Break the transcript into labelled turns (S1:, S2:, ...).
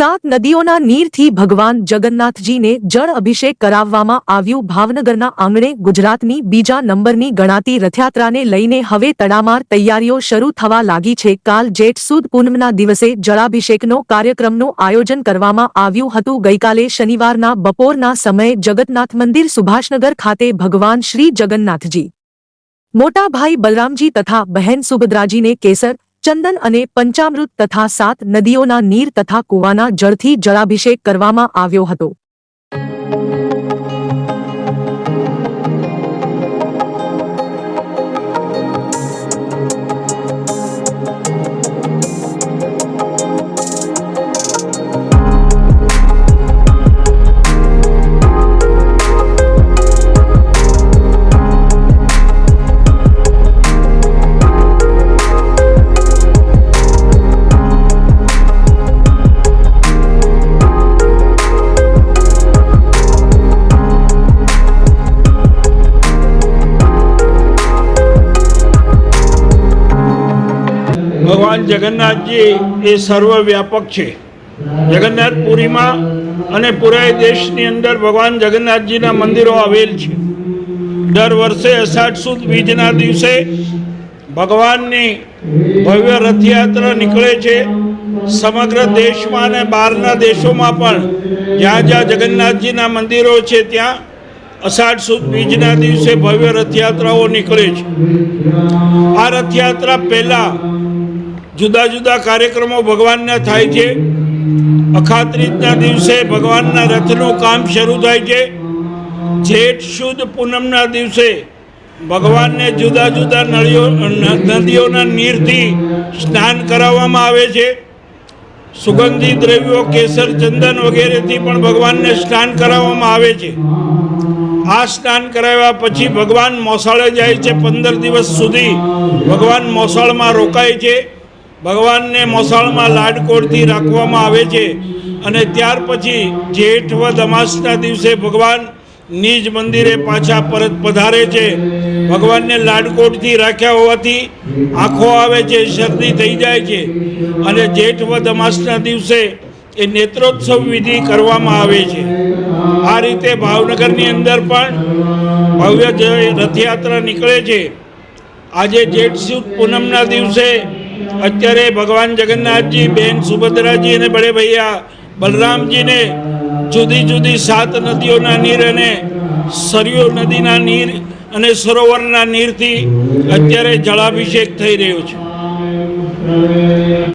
S1: સાત નદીઓના નીરથી ભગવાન જગન્નાથજીને જળ અભિષેક કરાવવામાં આવ્યું. ભાવનગરના આંગણે ગુજરાતની બીજા નંબરની ગણાતી રથયાત્રાને લઈને હવે તડામાર તૈયારીઓ શરૂ થવા લાગી છે. કાલ જેઠ સુદ પૂનમના દિવસે જળાભિષેકનો કાર્યક્રમનું આયોજન કરવામાં આવ્યું હતું. ગઈકાલે શનિવારના બપોરના સમયે જગન્નાથ મંદિર સુભાષનગર ખાતે ભગવાન શ્રી જગન્નાથજી, મોટા ભાઈ બલરામજી તથા બહેન સુભદ્રાજીને કેસર ચંદન અને પંચામૃત તથા સાત નદીઓના નીર તથા કૂવાના જળથી જળાભિષેક કરવામાં આવ્યો હતો.
S2: ભગવાન જગન્નાથજી એ સર્વવ્યાપક છે. જગન્નાથપુરીમાં અને પૂરા દેશની અંદર ભગવાન જગન્નાથજીના મંદિરો આવેલ છે. દર વર્ષે અષાઢ સુદ બીજના દિવસે ભગવાનની ભવ્ય રથયાત્રા નીકળે છે. સમગ્ર દેશમાં અને બહારના દેશોમાં પણ જ્યાં જ્યાં જગન્નાથજીના મંદિરો છે ત્યાં અષાઢ સુદ બીજના દિવસે ભવ્ય રથયાત્રાઓ નીકળે છે. આ રથયાત્રા પહેલાં જુદા જુદા કાર્યક્રમો ભગવાનના થાય છે. અખાત્રીજના દિવસે ભગવાનના રથનું કામ શરૂ થાય છે. જેઠ શુદ્ધ પૂનમના દિવસે ભગવાનને જુદા જુદા નળીઓ, નદીઓના નીરથી સ્નાન કરાવવામાં આવે છે. સુગંધી દ્રવ્યો, કેસર, ચંદન વગેરેથી પણ ભગવાનને સ્નાન કરાવવામાં આવે છે. આ સ્નાન કરાવ્યા પછી ભગવાન મોસાળે જાય છે. પંદર દિવસ સુધી ભગવાન મોસાળમાં રોકાય છે. ભગવાનને મોસાળમાં લાડકોડથી રાખવામાં આવે છે અને ત્યાર પછી જેઠ વદ અમાસના દિવસે ભગવાન નિજ મંદિરે પાછા પરત પધારે છે. ભગવાનને લાડકોટથી રાખ્યા હોવાથી આંખો આવે છે, શરદી થઈ જાય છે અને જેઠ વદ અમાસના દિવસે એ નેત્રોત્સવ વિધિ કરવામાં આવે છે. આ રીતે ભાવનગરની અંદર પણ ભવ્ય રથયાત્રા નીકળે છે. આજે જેઠ સુદ પૂનમના દિવસે અત્યારે ભગવાન જગન્નાથજી, બેન સુભદ્રાજી અને બડે ભૈયા બલરામજીને જુદી જુદી સાત નદીઓના નીર અને સરયુ નદીના નીર અને સરોવરના નીરથી અત્યારે જળાભિષેક થઈ રહ્યો છે.